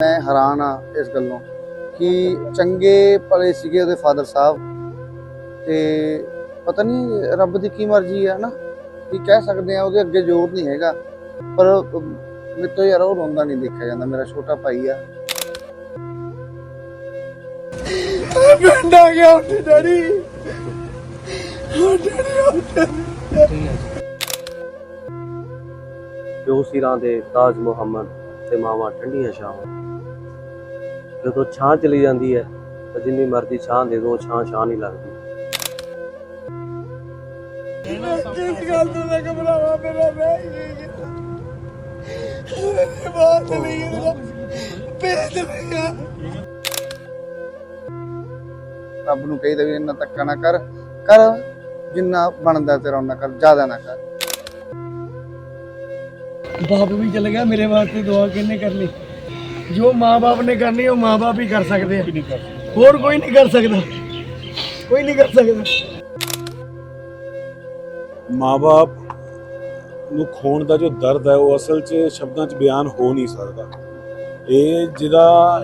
ਮੈਂ ਹੈਰਾਨ ਆ ਇਸ ਗੱਲੋਂ ਕਿ ਚੰਗੇ ਭਲੇ ਸੀਗੇ ਉਹਦੇ ਫਾਦਰ ਸਾਹਿਬ ਤੇ ਪਤਾ ਨਹੀਂ ਰੱਬ ਦੀ ਕੀ ਮਰਜ਼ੀ ਆ ਨਾ ਕੀ ਕਹਿ ਸਕਦੇ ਆ ਉਹਦੇ ਅੱਗੇ ਜ਼ੋਰ ਨਹੀਂ ਹੈਗਾ ਪਰ ਮੇਰੇ ਤੋਂ ਯਾਰ ਉਹ ਰੋਂਦਾ ਨਹੀਂ ਦੇਖਿਆ ਜਾਂਦਾ ਮੇਰਾ ਛੋਟਾ ਭਾਈ ਆ। ਪਿੰਡ ਆ ਗਿਆ ਉੱਥੇ ਡੈਡੀ। ਉਹ ਡੈਡੀ ਉੱਥੇ। ਪਿਓ ਸਿਰਾਂ ਦੇ ਤਾਜ ਮੁਹੰਮਦ ਤੇ ਮਾਵਾਂ ਠੰਡੀਆਂ ਛਾਵਾਂ। ਜਦੋਂ ਛਾਂ ਚਲੀ ਜਾਂਦੀ ਹੈ ਤਾਂ ਜਿੰਨੀ ਮਰਜ਼ੀ ਛਾਂ ਦੇ ਦੋ ਛਾਂ ਛਾਂ ਨਹੀਂ ਲੱਗਦੀ। ਕਿਸ ਗੱਲ ਤੋਂ ਮੈਂ ਘਬਰਾਵਾ ਮੇਰਾ ਰਹਿ ਗਿਆ ਮੇਰੀ ਬਾਤ ਨਹੀਂ ਹੈ ਪੇਟ ਲਿਆ ਰੱਬ ਨੂੰ ਕਹੀਦਾ ਵੀ ਇੰਨਾ ਧੱਕਾ ਨਾ ਕਰ ਕਰ ਜਿੰਨਾ ਬਣਦਾ ਤੇਰਾ ਉਹਨਾਂ ਕਰ ਜ਼ਿਆਦਾ ਨਾ ਕਰ। ਬਾਪ ਵੀ ਚਲ ਗਿਆ ਮੇਰੇ ਵਾਸਤੇ ਦੁਆ ਕਿੰਨੇ ਕਰ ਲਈ? ਜੋ ਮਾਂ-ਬਾਪ ਨੇ ਕਰਨੀ ਉਹ ਮਾਂ-ਬਾਪ ਹੀ ਕਰ ਸਕਦੇ ਆ। ਹੋਰ ਕੋਈ ਨਹੀਂ ਕਰ ਸਕਦਾ। ਕੋਈ ਨਹੀਂ ਕਰ ਸਕਦਾ। ਮਾਪੇ ਨੂੰ ਖੋਣ ਦਾ ਜੋ ਦਰਦ ਹੈ ਉਹ ਅਸਲ 'ਚ ਸ਼ਬਦਾਂ 'ਚ ਬਿਆਨ ਹੋ ਨਹੀਂ ਸਕਦਾ। ਇਹ ਜਿਹਦਾ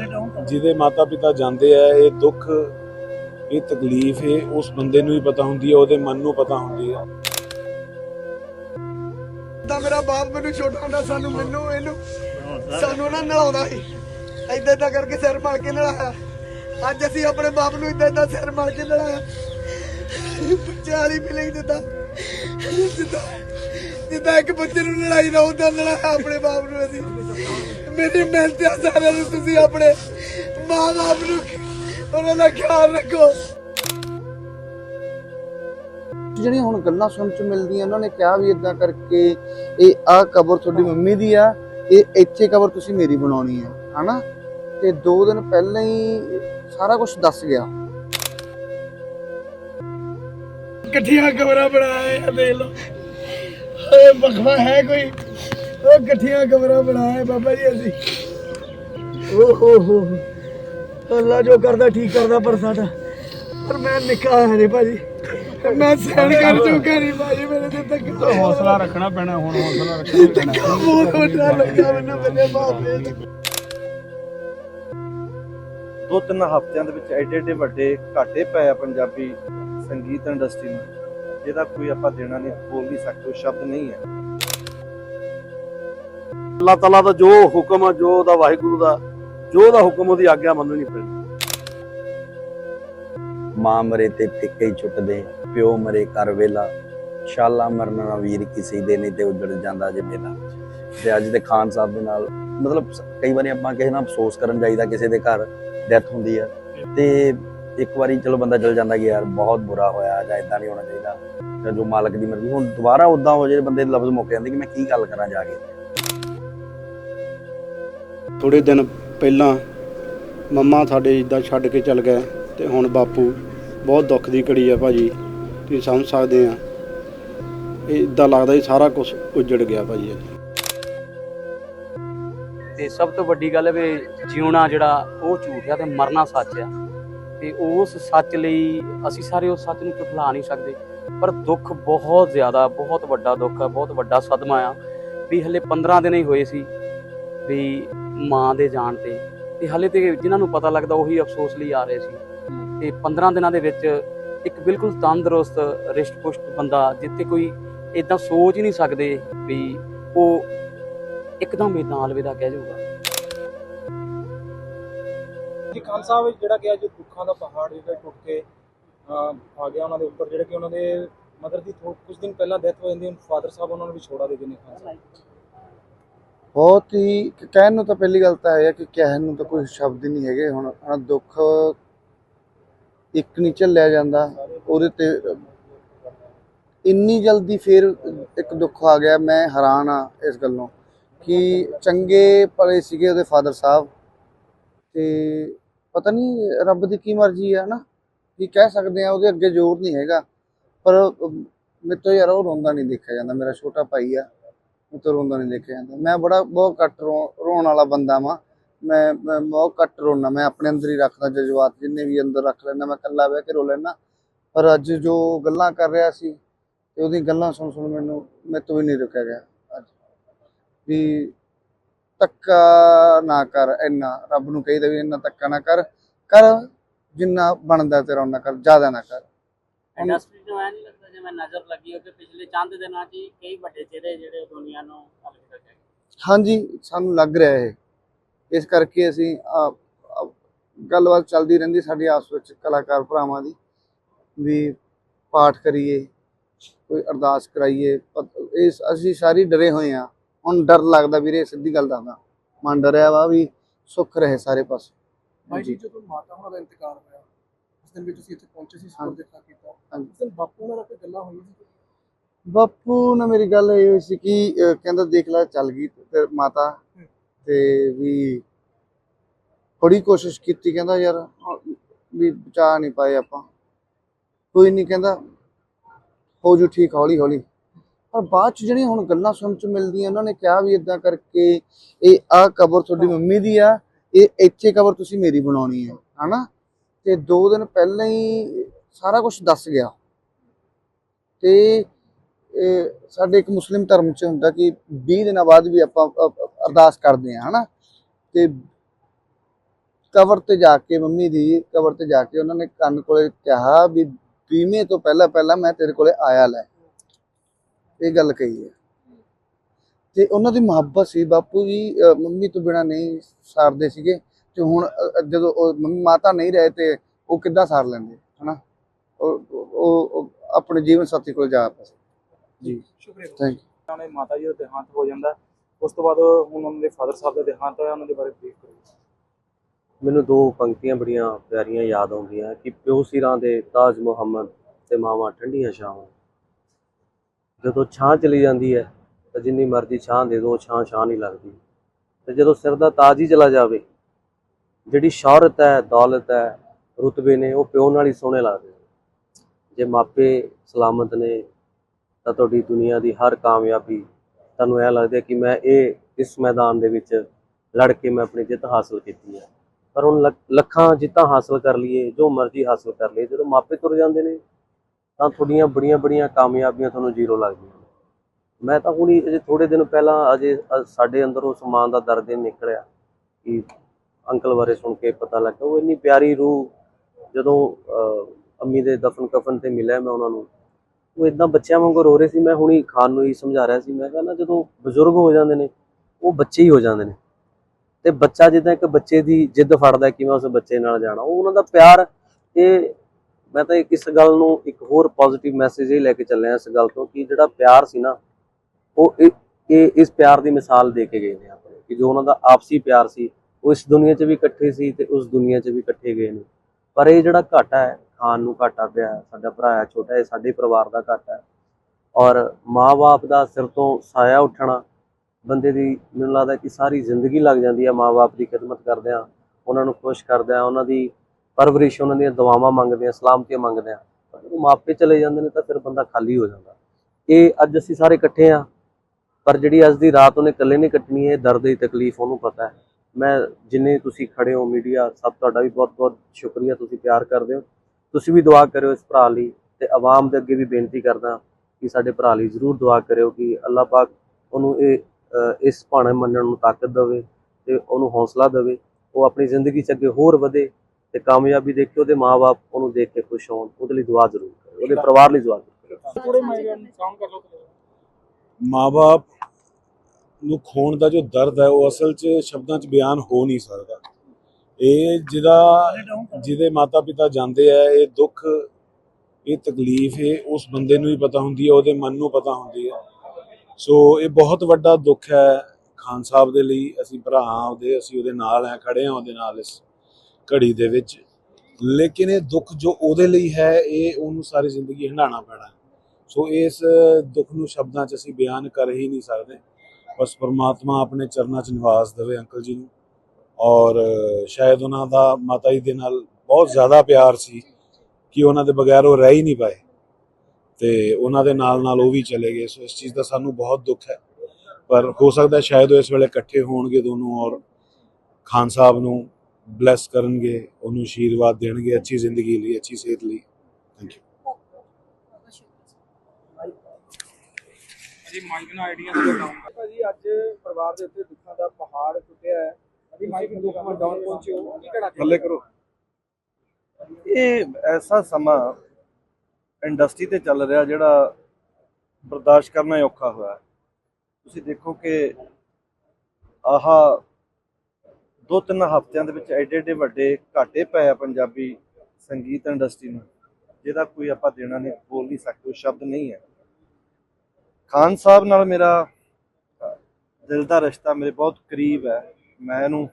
ਜਿਹਦੇ ਮਾਤਾ ਪਿਤਾ ਜਾਂਦੇ ਆ ਇਹ ਦੁੱਖ ਇਹ ਤਕਲੀਫ ਇਹ ਉਸ ਬੰਦੇ ਨੂੰ ਹੀ ਪਤਾ ਹੁੰਦੀ ਹੈ ਉਹਦੇ ਮਨ ਨੂੰ ਪਤਾ ਹੁੰਦੀ ਹੈ। ਤਾਂ ਮੇਰਾ ਬਾਪ ਮੈਨੂੰ ਛੋਟਾ ਹੁੰਦਾ ਸਾਨੂੰ ਮੈਨੂੰ ਇਹਨੂੰ ਸਾਨੂੰ ਨਾ ਨਲਾਉਂਦਾ ਸੀ। ਏਦਾਂ ਏਦਾਂ ਕਰਕੇ ਸਿਰ ਮਲ ਕੇ ਨਲਾਇਆ ਅੱਜ ਅਸੀਂ ਆਪਣੇ ਬਾਪ ਨੂੰ ਏਦਾਂ ਏਦਾਂ ਸਿਰ ਮਲ ਕੇ ਨਲਾਇਆ ਬੱਚਿਆਂ ਵਾਲੀ ਫੀਲਿੰਗ ਜਿੱਦਾਂ ਜਿੱਦਾਂ ਇੱਕ ਬੱਚੇ ਨੂੰ ਲੜਾਈ ਨਾ ਹੁੰਦਾ ਨਲਾਇਆ ਆਪਣੇ ਬਾਪ ਨੂੰ ਅਸੀਂ। ਮੇਰੀ ਮਿਹਨਤ ਆ ਸਾਰਿਆਂ ਨੂੰ, ਤੁਸੀਂ ਆਪਣੇ ਮਾਂ ਬਾਪ ਨੂੰ ਉਹਨਾਂ ਦਾ ਖਿਆਲ ਰੱਖੋ। ਜਿਹੜੀਆਂ ਹੁਣ ਗੱਲਾਂ ਸੁਣ ਚ ਮਿਲਦੀਆਂ, ਉਹਨਾਂ ਨੇ ਕਿਹਾ ਵੀ ਇਦਾਂ ਕਰਕੇ ਇਹ ਆ ਕਬਰ ਤੁਹਾਡੀ ਮੰਮੀ ਦੀ ਆ। ਇਹ ਇੱਥੇ ਕਬਰ ਤੁਸੀਂ ਮੇਰੀ ਬਣਾਉਣੀ ਹੈ, ਹਨਾ? ਤੇ 2 ਦਿਨ ਪਹਿਲਾਂ ਹੀ ਸਾਰਾ ਕੁਝ ਦੱਸ ਗਿਆ। ਇਕੱਠੀਆਂ ਕਮਰਾ ਬਣਾਇਆ ਦੇਖ ਲਓ। ਓਏ ਬਖਵਾ ਹੈ ਕੋਈ? ਉਹ ਇਕੱਠੀਆਂ ਕਮਰਾ ਬਣਾਇਆ ਬਾਬਾ ਜੀ ਅਸੀਂ। ਓ ਹੋ ਹੋ ਅੱਲਾ ਜੋ ਕਰਦਾ, ਠੀਕ ਕਰਦਾ ਪਰ ਸਾਡਾ। ਪਰ ਮੈਂ ਨਿੱਕਾ ਹੈ ਰੇ ਭਾਜੀ। ਮੈਂ ਸਹਿਣ ਕਰ ਚੁੱਕਾ ਨਹੀਂ ਭਾਜੀ ਮੇਰੇ ਤੇ ਤੱਕ ਹੌਸਲਾ ਰੱਖਣਾ ਪੈਣਾ ਹੁਣ ਹੌਸਲਾ ਰੱਖਣਾ ਪੈਣਾ। ਬਹੁਤ ਵੱਡਾ ਲੱਗਾ ਮੈਨੂੰ ਮੇਰੇ ਬਾਪੇ ਦਾ ਦੋ ਤਿੰਨ ਹਫ਼ਤਿਆਂ ਦੇ ਵਿੱਚ ਐਡੇ ਐਡੇ ਵੱਡੇ ਘਾਟੇ ਪਏ ਆ ਪੰਜਾਬੀ ਸੰਗੀਤ ਇੰਡਸਟਰੀ ਨੂੰ। ਜਿਹਦਾ ਕੋਈ ਆਪਾਂ ਦੇਣਾ ਨਹੀਂ ਬੋਲ ਨਹੀਂ ਸਕਦੇ ਸ਼ਬਦ ਨਹੀਂ ਹੈ। ਅੱਲਾਹ ਤਾਲਾ ਦਾ ਜੋ ਹੁਕਮ ਆ ਜੋ ਉਹਦਾ ਵਾਹਿਗੁਰੂ ਦਾ ਜੋ ਉਹਦਾ ਹੁਕਮ ਉਹਦੀ ਆਗਿਆ ਮੰਨਣੀ ਪੈਣੀ। ਮਾਂ ਮਰੇ ਤੇ ਫਿੱਕੇ ਹੀ ਛੁੱਟਦੇ ਪਿਓ ਮਰੇ ਕਰ ਵੇਲਾ। ਛਾਲਾ ਮਰਨ ਨਾ ਵੀਰ ਕਿਸੇ ਦੇ ਨਹੀਂ ਤੇ ਉਜੜ ਜਾਂਦਾ ਜੇ ਮੇਲਾ। ਤੇ ਅੱਜ ਦੇ ਖਾਨ ਸਾਹਿਬ ਦੇ ਨਾਲ ਮਤਲਬ ਕਈ ਵਾਰੀ ਆਪਾਂ ਕਿਸੇ ਨਾਲ ਅਫਸੋਸ ਕਰਨ ਜਾਈਦਾ ਕਿਸੇ ਦੇ ਘਰ ਡੈਥ ਹੁੰਦੀ ਆ। ਤੇ ਇੱਕ ਵਾਰੀ ਚਲੋ ਬੰਦਾ ਚਲ ਜਾਂਦਾ ਕਿ ਯਾਰ ਬਹੁਤ ਬੁਰਾ ਹੋਇਆ ਜਾਂ ਇਦਾਂ ਨਹੀਂ ਹੋਣਾ ਚਾਹੀਦਾ। ਜਾਂ ਜੋ ਮਾਲਕ ਦੀ ਮਰਜ਼ੀ, ਹੁਣ ਦੁਬਾਰਾ ਉਦਾਂ ਹੋ ਜੇ ਬੰਦੇ ਦੇ ਲਫ਼ਜ਼ ਮੁੱਕ ਜਾਂਦੇ ਕਿ ਮੈਂ ਕੀ ਗੱਲ ਕਰਾਂ ਜਾ ਕੇ। ਥੋੜੇ ਦਿਨ ਪਹਿਲਾਂ ਮੰਮਾ ਸਾਡੇ ਇਦਾਂ ਛੱਡ ਕੇ ਚਲ ਗਏ ਤੇ ਹੁਣ ਬਾਪੂ, ਬਹੁਤ ਦੁੱਖ ਦੀ ਘੜੀ ਆ ਭਾਜੀ। ਤੁਸੀਂ ਸਮਝ ਸਕਦੇ ਆ ਇਹ ਇਦਾਂ ਲੱਗਦਾ ਇਹ ਸਾਰਾ ਕੁਝ ਉਜੜ ਗਿਆ ਭਾਜੀ ਅੱਜ। ਤੇ ਸਭ ਤੋਂ ਵੱਡੀ ਗੱਲ ਹੈ ਵੀ ਜਿਉਣਾ ਜਿਹੜਾ ਉਹ ਝੂਠ ਆ ਤੇ ਮਰਨਾ ਸੱਚ ਆ। ਤੇ ਉਸ ਸੱਚ ਲਈ ਅਸੀਂ ਸਾਰੇ ਉਸ ਸੱਚ ਨੂੰ ਝੁਠਲਾ ਨਹੀਂ ਸਕਦੇ। ਪਰ ਦੁੱਖ ਬਹੁਤ ਜ਼ਿਆਦਾ, ਬਹੁਤ ਵੱਡਾ ਦੁੱਖ ਆ, ਬਹੁਤ ਵੱਡਾ ਸਦਮਾ ਆ। ਵੀ ਹਲੇ 15 ਦਿਨ ਹੀ ਹੋਏ ਸੀ ਵੀ ਮਾਂ ਦੇ ਜਾਣ ਤੇ। ਤੇ ਹਲੇ ਤੇ ਜਿਨ੍ਹਾਂ ਨੂੰ ਪਤਾ ਲੱਗਦਾ ਉਹੀ ਅਫਸੋਸ ਲਈ ਆ ਰਹੇ ਸੀ। ਤੇ 15 ਦਿਨਾਂ ਦੇ ਵਿੱਚ ਇੱਕ ਬਿਲਕੁਲ ਤੰਦਰੁਸਤ ਰਿਸ਼ਟ-ਪੁਸ਼ਟ ਬੰਦਾ ਜਿੱਥੇ ਕੋਈ ਇਦਾਂ ਸੋਚ ਹੀ ਨਹੀਂ ਸਕਦੇ ਵੀ ਉਹ ਇੱਕਦਮ ਇਦਾਂ ਅਲਵਿਦਾ ਕਹਿ ਜਾਊਗਾ। ਜੀ ਖਾਨ ਸਾਹਿਬ ਜਿਹੜਾ ਕਿ ਅੱਜ ਦੁੱਖਾਂ ਦਾ ਪਹਾੜ ਜਿਹੜਾ ਟੁੱਟ ਕੇ ਆ ਗਿਆ ਉਹਨਾਂ ਦੇ ਉੱਪਰ ਜਿਹੜੇ ਕਿ ਉਹਨਾਂ ਦੇ ਮਦਰ ਦੀ ਕੁਝ ਦਿਨ ਪਹਿਲਾਂ ਡੈਥ ਹੋ ਜਾਂਦੀ ਫਾਦਰ ਸਾਹਿਬ ਉਹਨਾਂ ਨੂੰ ਵਿਛੋੜਾ ਦੇ ਦਿੰਦੇ ਖਾਨ ਸਾਹਿਬ। ਬਹੁਤ ਹੀ ਕਹਿਣ ਨੂੰ ਤਾਂ ਪਹਿਲੀ ਗੱਲ ਤਾਂ ਇਹ ਹੈ ਕਿ ਕਹਿਣ ਨੂੰ ਤਾਂ ਕੋਈ ਸ਼ਬਦ ਹੀ ਨਹੀਂ ਹੈਗੇ ਹੁਣ ਹੁਣ ਦੁੱਖ ਇੱਕ ਨਹੀਂ ਝੱਲਿਆ ਜਾਂਦਾ, ਉਹਦੇ ਤੇ ਇੰਨੀ ਜਲਦੀ ਫੇਰ ਇੱਕ ਦੁੱਖ ਆ ਗਿਆ, ਮੈਂ ਹੈਰਾਨ ਆ ਇਸ ਗੱਲੋਂ ਕਿ ਚੰਗੇ ਭਲੇ ਸੀਗੇ ਉਹਦੇ ਫਾਦਰ ਸਾਹਿਬ ਤੇ ਪਤਾ ਨਹੀਂ ਰੱਬ ਦੀ ਕੀ ਮਰਜ਼ੀ ਆ ਨਾ ਕੀ ਕਹਿ ਸਕਦੇ ਆ ਉਹਦੇ ਅੱਗੇ ਜ਼ੋਰ ਨਹੀਂ ਹੈਗਾ, ਪਰ ਮੇਰੇ ਤੋਂ ਯਾਰ ਉਹ ਰੋਂਦਾ ਨਹੀਂ ਦੇਖਿਆ ਜਾਂਦਾ, ਮੇਰਾ ਛੋਟਾ ਭਾਈ ਆ, ਉਹ ਤੋਂ ਰੋਂਦਾ ਨਹੀਂ ਦੇਖਿਆ ਜਾਂਦਾ, ਮੈਂ ਬੜਾ ਬਹੁਤ ਘੱਟ ਰੋ- ਰੋਣ ਵਾਲਾ ਬੰਦਾ ਵਾਂ। ਮੈਂ ਮੈਂ ਬਹੁਤ ਘੱਟ ਰੋਣਾ ਮੈਂ ਆਪਣੇ ਅੰਦਰ ਹੀ ਰੱਖਦਾ ਜਜ਼ਬਾਤ ਜਿੰਨੇ ਵੀ ਅੰਦਰ ਰੱਖ ਲੈਣਾ ਮੈਂ ਇਕੱਲਾ ਬਹਿ ਕੇ ਰੋ ਲੈਣਾ ਪਰ ਅੱਜ ਜੋ ਗੱਲਾਂ ਕਰ ਰਿਹਾ ਸੀ ਤੇ ਉਹਦੀ ਗੱਲਾਂ ਸੁਣ ਸੁਣ ਮੈਨੂੰ ਮੇਰੇ ਤੋਂ ਵੀ ਨਹੀਂ ਰੁਕਿਆ ਗਿਆ ਅੱਜ। ਵੀ ਧੱਕਾ ਨਾ ਕਰ ਇੰਨਾ ਰੱਬ ਨੂੰ ਕਹੀਦਾ ਵੀ ਇੰਨਾ ਧੱਕਾ ਨਾ ਕਰ ਕਰ ਜਿੰਨਾ ਬਣਦਾ ਤੇਰਾ ਉਹਨਾਂ ਕਰ ਜ਼ਿਆਦਾ ਨਾ ਕਰ। ਇੰਡਸਟਰੀ ਨੂੰ ਐ ਨਹੀਂ ਲੱਗਦਾ ਜਿਵੇਂ ਨਜ਼ਰ ਲੱਗੀ ਹੋ ਕਿ ਪਿਛਲੇ ਚੰਦ ਦਿਨਾਂ 'ਚ ਕਈ ਵੱਡੇ ਚਿਹਰੇ ਜਿਹੜੇ ਦੁਨੀਆ ਨੂੰ ਹੱਲ ਕਰ ਗਏ ਹਾਂਜੀ ਸਾਨੂੰ ਲੱਗ ਰਿਹਾ ਇਹ। ਇਸ ਕਰਕੇ ਅਸੀਂ ਗੱਲਬਾਤ ਚੱਲਦੀ ਰਹਿੰਦੀ ਸਾਡੀ ਆਪਸ ਵਿੱਚ ਕਲਾਕਾਰ ਭਰਾਵਾਂ ਦੀ ਵੀ ਪਾਠ ਕਰੀਏ ਕੋਈ ਅਰਦਾਸ ਕਰਾਈਏ ਇਸ ਅਸੀਂ ਸਾਰੀ ਡਰੇ ਹੋਏ ਆ ਹੁਣ ਡਰ ਲੱਗਦਾ ਵੀਰੇ ਸਿੱਧੀ ਗੱਲ ਦੱਸਦਾ। ਮਨ ਡਰਿਆ ਵਾ ਵੀ ਸੁੱਖ ਰਹੇ ਸਾਰੇ ਪਾਸੇ। ਭਾਈ ਜੀ ਜਦੋਂ ਮਾਤਾ ਹੋਣਾ ਦਾ ਇੰਤਕਾਲ ਹੋਇਆ ਉਸ ਦਿਨ ਵੀ ਤੁਸੀਂ ਇੱਥੇ ਪਹੁੰਚੇ ਸੀ ਸਪੋਰਟ ਦੇਖਾ ਕੀਤਾ। ਹਾਂਜੀ। ਉਸ ਦਿਨ ਬਾਪੂ ਨਾਲ ਕੋਈ ਗੱਲਾਂ ਹੋਈਆਂ ਸੀ? ਬਾਪੂ ਨਾਲ ਮੇਰੀ ਗੱਲ ਇਹ ਹੋਈ ਸੀ ਕਿ ਕਹਿੰਦਾ ਦੇਖ ਲੈ ਚੱਲ ਗਈ ਤੇ ਮਾਤਾ ਤੇ ਵੀ ਬੜੀ ਕੋਸ਼ਿਸ਼ ਕੀਤੀ ਕਹਿੰਦਾ ਯਾਰ ਵੀ ਬਚਾ ਨਹੀਂ ਪਾਏ ਆਪਾਂ। ਕੋਈ ਨਹੀਂ ਕਹਿੰਦਾ ਹੋ ਜੂ ਠੀਕ ਹੌਲੀ ਹੌਲੀ। ਪਰ ਬਾਅਦ ਚ ਜਿਹੜੀਆਂ ਹੁਣ ਗੱਲਾਂ ਸੁਣ ਚ ਮਿਲਦੀਆਂ ਉਹਨਾਂ ਨੇ ਕਿਹਾ ਵੀ ਇਦਾਂ ਕਰਕੇ ਇਹ ਆ ਕਬਰ ਤੁਹਾਡੀ ਮੰਮੀ ਦੀ ਆ ਇਹ ਇੱਥੇ ਕਬਰ ਤੁਸੀਂ ਮੇਰੀ ਬਣਾਉਣੀ ਹੈ ਹਨਾ? ਤੇ ਦੋ ਦਿਨ ਪਹਿਲਾਂ ਹੀ ਸਾਰਾ ਕੁਝ ਦੱਸ ਗਿਆ। ਤੇ ਇਹ ਸਾਡੇ ਇੱਕ ਮੁਸਲਿਮ ਧਰਮ ਚ ਹੁੰਦਾ ਕਿ 20 ਦਿਨਾਂ ਬਾਅਦ ਵੀ ਆਪਾਂ ਅਰਦਾਸ ਕਰਦੇ ਆ ਹਨਾ? ਤੇ ਕਬਰ ਤੇ ਜਾ ਕੇ ਮੰਮੀ ਦੀ ਕਬਰ ਤੇ ਜਾ ਕੇ ਉਹਨਾਂ ਨੇ ਕੰਨ ਕੋਲੇ ਕਿਹਾ ਵੀ ਬੀਮੇ ਤੋਂ ਪਹਿਲਾਂ ਪਹਿਲਾਂ ਮੈਂ ਤੇਰੇ ਕੋਲੇ ਆਇਆ ਲੈ। ਇਹ ਗੱਲ ਕਹੀ ਹੈ। ਤੇ ਉਹਨਾਂ ਦੀ ਮੁਹੱਬਤ ਸੀ, ਬਾਪੂ ਜੀ ਮੰਮੀ ਤੋਂ ਬਿਨਾ ਨਹੀਂ ਸਾਰਦੇ ਸੀਗੇ। ਤੇ ਹੁਣ ਜਦੋਂ ਉਹ ਮੰਮੀ ਮਾਤਾ ਨਹੀਂ ਰਹੇ ਤੇ ਉਹ ਕਿੱਦਾਂ ਸਾਰ ਲੈਂਦੇ, ਹਨਾ? ਉਹ, ਉਹ- ਆਪਣੇ ਜੀਵਨ ਸਾਥੀ ਕੋਲ ਜਾ ਪਏ। ਜੀ। ਸ਼ੁਕਰੀਆ ਥੈਂਕ ਉਹਨਾਂ ਦੇ ਮਾਤਾ ਜੀ ਦਾ ਦੇਹਾਂਤ ਹੋ ਜਾਂਦਾ। ਉਸ ਤੋਂ ਬਾਅਦ ਹੁਣ ਉਹਨਾਂ ਦੇ ਫਾਦਰ ਸਾਹਿਬ ਦਾ ਦੇਹਾਂਤ ਹੋਇਆ ਉਹਨਾਂ ਦੇ ਬਾਰੇ ਬਰੀਫ ਕਰੋ ਮੈਨੂੰ ਦੋ ਪੰਕਤੀਆਂ ਬੜੀਆਂ ਪਿਆਰੀਆਂ ਯਾਦ ਆਉਂਦੀਆਂ ਕਿ ਪਿਓ ਸਿਰਾਂ ਦੇ ਤਾਜ ਮੁਹੰਮਦ ਤੇ ਮਾਵਾਂ ਠੰਡੀਆਂ ਛਾਵਾਂ। ਜਦੋਂ ਛਾਂ ਚਲੀ ਜਾਂਦੀ ਹੈ ਤਾਂ ਜਿੰਨੀ ਮਰਜ਼ੀ ਛਾਂ ਦੇ ਦੋ ਛਾਂ ਛਾਂ ਨਹੀਂ ਲੱਗਦੀ। ਤੇ ਜਦੋਂ ਸਿਰ ਦਾ ਤਾਜ ਹੀ ਚਲਾ ਜਾਵੇ ਜਿਹੜੀ ਸ਼ੌਹਰਤ ਹੈ ਦੌਲਤ ਹੈ ਰੁਤਬੇ ਨੇ ਉਹ ਪਿਓ ਨਾਲ ਹੀ ਸੋਹਣੇ ਲੱਗਦੇ ਜੇ ਮਾਪੇ ਸਲਾਮਤ ਨੇ ਤਾਂ ਤੁਹਾਡੀ ਦੁਨੀਆ ਦੀ ਹਰ ਕਾਮਯਾਬੀ ਤੁਹਾਨੂੰ ਇਹ ਲੱਗਦਾ ਕਿ ਮੈਂ ਇਹ ਇਸ ਮੈਦਾਨ ਦੇ ਵਿੱਚ ਲੜ ਕੇ ਮੈਂ ਆਪਣੀ ਜਿੱਤ ਹਾਸਲ ਕੀਤੀ ਹੈ। ਪਰ ਹੁਣ ਲੱਖ- ਲੱਖਾਂ ਜਿੱਤਾਂ ਹਾਸਲ ਕਰ ਲਈਏ ਜੋ ਮਰਜ਼ੀ ਹਾਸਲ ਕਰ ਲਈਏ ਜਦੋਂ ਮਾਪੇ ਤੁਰ ਜਾਂਦੇ ਨੇ ਤਾਂ ਤੁਹਾਡੀਆਂ ਬੜੀਆਂ ਬੜੀਆਂ ਕਾਮਯਾਬੀਆਂ ਤੁਹਾਨੂੰ ਜ਼ੀਰੋ ਲੱਗਦੀਆਂ ਮੈਂ ਤਾਂ ਹੁਣੀ ਅਜੇ ਥੋੜੇ ਦਿਨ ਪਹਿਲਾਂ ਅਜੇ ਅ- ਸਾਡੇ ਅੰਦਰ ਉਹ ਸਮਾਨ ਦਾ ਦਰਦ ਨਿਕਲਿਆ ਕਿ ਅੰਕਲ ਬਾਰੇ ਸੁਣ ਕੇ ਪਤਾ ਲੱਗਾ। ਉਹ ਇੰਨੀ ਪਿਆਰੀ ਰੂਹ ਜਦੋਂ ਅ, ਅੰਮੀ ਦੇ ਦਫਨ ਕਫਨ ਤੇ ਮਿਲਿਆ ਮੈਂ ਉਹਨਾਂ ਨੂੰ ਉਹ ਇਦਾਂ ਬੱਚਿਆਂ ਵਾਂਗੂ ਰੋ ਰਹੇ ਸੀ, ਮੈਂ ਹੁਣੀ ਖਾਨ ਨੂੰ ਹੀ ਸਮਝਾ ਰਿਹਾ ਸੀ, ਮੈਂ ਕਿਹਾ ਨਾ ਜਦੋਂ ਬਜ਼ੁਰਗ ਹੋ ਜਾਂਦੇ ਨੇ, ਉਹ ਬੱਚੇ ਹੀ ਹੋ ਜਾਂਦੇ ਨੇ। ਤੇ ਬੱਚਾ ਜਿੱਦਾਂ ਇੱਕ ਬੱਚੇ ਦੀ ਜਿੱਦ ਫੜਦਾ ਕਿ ਮੈਂ ਉਸ ਬੱਚੇ ਨਾਲ ਜਾਣਾ, ਉਹ ਉਹਨਾਂ ਦਾ ਪਿਆਰ, ਇਹ ਮੈਂ ਤਾਂ ਇਸ ਗੱਲ ਨੂੰ ਇੱਕ ਹੋਰ ਪੋਜ਼ਿਟਿਵ ਮੈਸੇਜ ਹੀ ਲੈ ਕੇ ਚੱਲਿਆ ਇਸ ਗੱਲ ਤੋਂ ਕਿ ਜਿਹੜਾ ਪਿਆਰ ਸੀ ਨਾ, ਉਹ ਇਹ ਇਸ ਪਿਆਰ ਦੀ ਮਿਸਾਲ ਦੇ ਕੇ ਗਏ ਨੇ ਆਪਣੇ, ਕਿ ਜੋ ਉਹਨਾਂ ਦਾ ਆਪਸੀ ਪਿਆਰ ਸੀ, ਉਹ ਇਸ ਦੁਨੀਆ 'ਚ ਵੀ ਇਕੱਠੇ ਸੀ ਤੇ ਉਸ ਦੁਨੀਆ 'ਚ ਵੀ ਇਕੱਠੇ ਗਏ ਨੇ। ਪਰ ਇਹ ਜਿਹੜਾ ਘਾਟਾ ਹੈ ਖਾਣ ਨੂੰ ਘਾਟਾ ਪਿਆ ਸਾਡਾ ਭਰਾ ਹੈ ਛੋਟਾ ਇਹ ਸਾਡੇ ਪਰਿਵਾਰ ਦਾ ਘਾਟਾ ਹੈ। ਔਰ ਮਾਂ-ਬਾਪ ਦਾ ਸਿਰ ਤੋਂ ਸਾਇਆ ਉੱਠਣਾ, ਬੰਦੇ ਦੀ ਮੈਨੂੰ ਲੱਗਦਾ ਕਿ ਸਾਰੀ ਜ਼ਿੰਦਗੀ ਲੱਗ ਜਾਂਦੀ ਹੈ ਮਾਂ-ਬਾਪ ਦੀ ਖਿਦਮਤ ਕਰਦਿਆਂ, ਉਹਨਾਂ ਨੂੰ ਖੁਸ਼ ਕਰਦਿਆਂ, ਉਹਨਾਂ ਦੀ ਪਰਵਰਿਸ਼, ਉਹਨਾਂ ਦੀਆਂ ਦੁਆਵਾਂ ਮੰਗਦਿਆਂ, ਸਲਾਮਤੀਆਂ ਮੰਗਦਿਆਂ। ਪਰ ਜਦੋਂ ਮਾਪੇ ਚਲੇ ਜਾਂਦੇ ਨੇ ਤਾਂ ਫਿਰ ਬੰਦਾ ਖਾਲੀ ਹੋ ਜਾਂਦਾ। ਇਹ ਅੱਜ ਅਸੀਂ ਸਾਰੇ ਇਕੱਠੇ ਆ ਪਰ ਜਿਹੜੀ ਅੱਜ ਦੀ ਰਾਤ ਉਹਨੇ ਇਕੱਲੇ ਨਹੀਂ ਕੱਟਣੀ ਹੈ ਦਰਦ ਦੀ ਤਕਲੀਫ ਉਹਨੂੰ ਪਤਾ ਹੈ। ਮੈਂ ਜਿੰਨੇ ਤੁਸੀਂ ਖੜੇ ਹੋ ਮੀਡੀਆ, ਸਭ ਤੁਹਾਡਾ ਵੀ ਬਹੁਤ-ਬਹੁਤ ਸ਼ੁਕਰੀਆ, ਤੁਸੀਂ ਪਿਆਰ ਕਰਦੇ ਹੋ। ਤੁਸੀਂ ਵੀ ਦੁਆ ਕਰਿਓ ਇਸ ਭਰਾ ਲਈ ਤੇ ਆਵਾਮ ਦੇ ਅੱਗੇ ਵੀ ਬੇਨਤੀ ਕਰਦਾ ਕਿ ਸਾਡੇ ਭਰਾ ਲਈ ਜ਼ਰੂਰ ਦੁਆ ਕਰਿਓ ਕਿ ਅੱਲਾਹ ਪਾਕ ਉਹਨੂੰ ਇਹ ਇਸ ਭਾਣੇ ਮੰਨਣ ਨੂੰ ਤਾਕਤ ਦੇਵੇ ਤੇ ਉਹਨੂੰ ਹੌਸਲਾ ਦੇਵੇ ਉਹ ਆਪਣੀ ਜ਼ਿੰਦਗੀ 'ਚ ਅੱਗੇ ਹੋਰ ਵਧੇ ਤੇ ਕਾਮਯਾਬੀ ਦੇਖੇ ਉਹਦੇ ਮਾਪੇ ਉਹਨੂੰ ਦੇਖ ਕੇ ਖੁਸ਼ ਹੋਣ ਉਹਦੇ ਲਈ ਦੁਆ ਜ਼ਰੂਰ ਕਰਿਓ ਉਹਦੇ ਪਰਿਵਾਰ ਲਈ ਦੁਆ ਕਰ ਮਾਪੇ ਨੂੰ ਖੋਣ ਦਾ ਜੋ ਦਰਦ ਹੈ ਉਹ ਅਸਲ 'ਚ ਸ਼ਬਦਾਂ 'ਚ ਬਿਆਨ ਹੋ ਨਹੀਂ ਸਕਦਾ। ਇਹ ਜਿਹਦਾ ਜਿਹਦੇ ਮਾਤਾ ਪਿਤਾ ਜਾਂਦੇ ਆ, ਇਹ ਦੁੱਖ, ਇਹ ਤਕਲੀਫ, ਇਹ ਉਸ ਬੰਦੇ ਨੂੰ ਹੀ ਪਤਾ ਹੁੰਦੀ ਹੈ ਉਹਦੇ ਮਨ ਨੂੰ ਪਤਾ ਹੁੰਦੀ ਹੈ ਸੋ ਇਹ ਬਹੁਤ ਵੱਡਾ ਦੁੱਖ ਹੈ ਖਾਨ ਸਾਹਿਬ ਦੇ ਲਈ। ਅਸੀਂ ਭਰਾ ਉਹਦੇ, ਅਸੀਂ ਉਹਦੇ ਨਾਲ ਹੈ, ਖੜੇ ਹਾਂ ਉਹਦੇ ਨਾਲ ਇਸ ਘੜੀ ਦੇ ਵਿੱਚ। ਲੇਕਿਨ ਇਹ ਦੁੱਖ ਜੋ ਉਹਦੇ ਲਈ ਹੈ, ਇਹ ਉਹਨੂੰ ਸਾਰੀ ਜ਼ਿੰਦਗੀ ਹੰਡਾਣਾ ਪੈਣਾ। ਸੋ ਇਸ ਦੁੱਖ ਨੂੰ ਸ਼ਬਦਾਂ 'ਚ ਅਸੀਂ ਬਿਆਨ ਕਰ ਹੀ ਨਹੀਂ ਸਕਦੇ। ਬਸ ਪਰਮਾਤਮਾ ਆਪਣੇ ਚਰਨਾਂ 'ਚ ਨਿਵਾਸ ਦੇਵੇ ਅੰਕਲ ਜੀ ਨੂੰ। ਔਰ ਸ਼ਾਇਦ ਉਹਨਾਂ ਦਾ ਮਾਤਾ ਜੀ ਦੇ ਨਾਲ ਬਹੁਤ ਜ਼ਿਆਦਾ ਪਿਆਰ ਸੀ ਕਿ ਉਹਨਾਂ ਦੇ ਬਗੈਰ ਉਹ ਰਹਿ ਹੀ ਨਹੀਂ ਪਾਏ। ਤੇ ਉਹਨਾਂ ਦੇ ਨਾਲ ਨਾਲ ਉਹ ਵੀ ਚਲੇ ਗਏ। ਸੋ ਇਸ ਚੀਜ਼ ਦਾ ਸਾਨੂੰ ਬਹੁਤ ਦੁੱਖ ਹੈ। ਪਰ ਹੋ ਸਕਦਾ ਹੈ ਸ਼ਾਇਦ ਉਹ ਇਸ ਵੇਲੇ ਇਕੱਠੇ ਹੋਣਗੇ ਦੋਨੋਂ ਔਰ ਖਾਨ ਸਾਹਿਬ ਨੂੰ ਬਲੈਸ ਕਰਨਗੇ ਉਹਨੂੰ ਆਸ਼ੀਰਵਾਦ ਦੇਣਗੇ ਅੱਛੀ ਜ਼ਿੰਦਗੀ ਲਈ ਅੱਛੀ ਸਿਹਤ ਲਈ। ਥੈਂਕ ਯੂ ਜੀ ਮਾਈਕ ਨਾਲ ਆਈਡੀਆ ਤੋਂ ਡਾਊਨ ਭਾਜੀ ਅੱਜ ਪਰਿਵਾਰ ਦੇ ਉੱਤੇ ਦੁੱਖਾਂ ਦਾ ਪਹਾੜ ਅਭੀ ਮਾਈਕ ਡਾਊਨ ਪਹੁੰਚੇ ਹੋ, ਕੀ ਕਹਿਣਾ ਥੱਲੇ ਕਰੋ। ਇਹ ਐਸਾ ਸਮਾਂ ਇੰਡਸਟਰੀ ਤੇ ਚੱਲ ਰਿਹਾ ਜਿਹੜਾ ਬਰਦਾਸ਼ਤ ਕਰਨਾ ਔਖਾ ਹੋਇਆ ਤੁਸੀਂ ਦੇਖੋ ਕਿ ਆਹਾ ਦੋ ਤਿੰਨ ਹਫ਼ਤਿਆਂ ਦੇ ਵਿੱਚ ਐਡੇ ਐਡੇ ਵੱਡੇ ਘਾਟੇ ਪਏ ਆ ਪੰਜਾਬੀ ਸੰਗੀਤ ਇੰਡਸਟਰੀ ਨੂੰ, ਜਿਹਦਾ ਕੋਈ ਆਪਾਂ ਦੇਣਾ ਨਹੀਂ, ਬੋਲ ਨਹੀਂ ਸਕਦੇ, ਉਹ ਸ਼ਬਦ ਨਹੀਂ ਹੈ। ਖਾਨ ਸਾਹਿਬ ਨਾਲ ਮੇਰਾ ਦਿਲ ਦਾ ਰਿਸ਼ਤਾ ਮੇਰੇ ਬਹੁਤ ਕਰੀਬ ਹੈ। ਮੈਂ ਇਹਨੂੰ